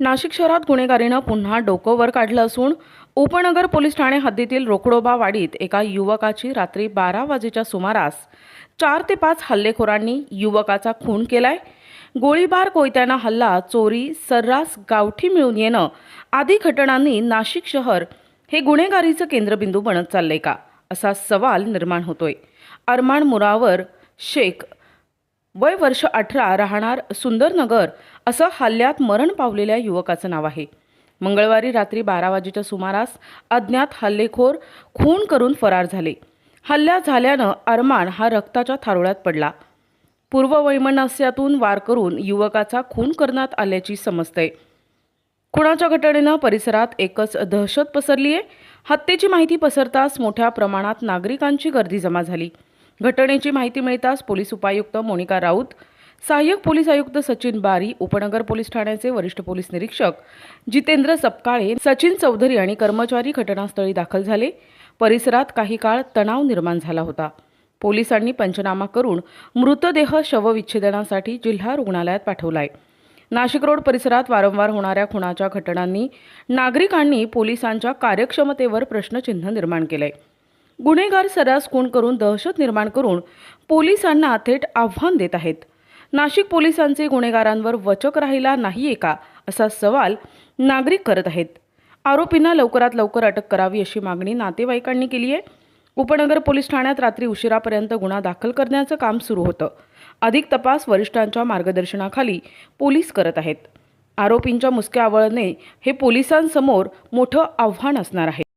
नाशिक शहरात गुन्हेगारीनं पुन्हा डोकं वर काढलं असून उपनगर पोलीस ठाणे हद्दीतील रोकडोबा वाडीत एका युवकाची रात्री बारा वाजेच्या सुमारास चार ते पाच हल्लेखोरांनी युवकाचा खून केलाय. गोळीबार कोयत्यानं हल्ला चोरी सर्रास गावठी मिळून येणं आदी घटनांनी नाशिक शहर हे गुन्हेगारीचं केंद्रबिंदू बनत चाललंय का? असा सवाल निर्माण होतोय. अरमान मुरावर शेख वय वर्ष अठरा राहणार सुंदरनगर असं हल्ल्यात मरण पावलेल्या युवकाचं नाव आहे. मंगळवारी रात्री बारा वाजेच्या सुमारास अज्ञात हल्लेखोर खून करून फरार झाले. हल्ला झाल्यानं अरमान हा रक्ताच्या थारोळ्यात पडला. पूर्ववैमनस्यातून वार करून युवकाचा खून करण्यात आल्याची समजते. खुणाच्या घटनेनं परिसरात एकच दहशत पसरली आहे हत्येची माहिती पसरताच मोठ्या प्रमाणात नागरिकांची गर्दी जमा झाली. घटनेची माहिती मिळताच पोलीस उपायुक्त मोनिका राऊत सहाय्यक पोलीस आयुक्त सचिन बारी उपनगर पोलीस ठाण्याचे वरिष्ठ पोलीस निरीक्षक जितेंद्र सपकाळे सचिन चौधरी आणि कर्मचारी घटनास्थळी दाखल झाले. परिसरात काही काळ तणाव निर्माण झाला होता. पोलिसांनी पंचनामा करून मृतदेह शवविच्छेदनासाठी जिल्हा रुग्णालयात पाठवलाय. नाशिक रोड परिसरात वारंवार होणाऱ्या खुणाच्या घटनांनी नागरिकांनी पोलिसांच्या कार्यक्षमतेवर प्रश्नचिन्ह निर्माण केलंय. गुन्हेगार सर्रास खून करून दहशत निर्माण करून पोलिसांना थेट आव्हान देत आहेत. नाशिक पोलिसांचे गुन्हेगारांवर वचक राहिला नाहीये का असा सवाल नागरिक करत आहेत. आरोपींना लवकरात लवकर अटक करावी अशी मागणी नातेवाईकांनी केली आहे. उपनगर पोलीस ठाण्यात रात्री उशिरापर्यंत गुन्हा दाखल करण्याचं काम सुरू होतं. अधिक तपास वरिष्ठांच्या मार्गदर्शनाखाली पोलीस करत आहेत. आरोपींच्या मुसक्या आवळणे हे पोलिसांसमोर मोठं आव्हान असणार आहे.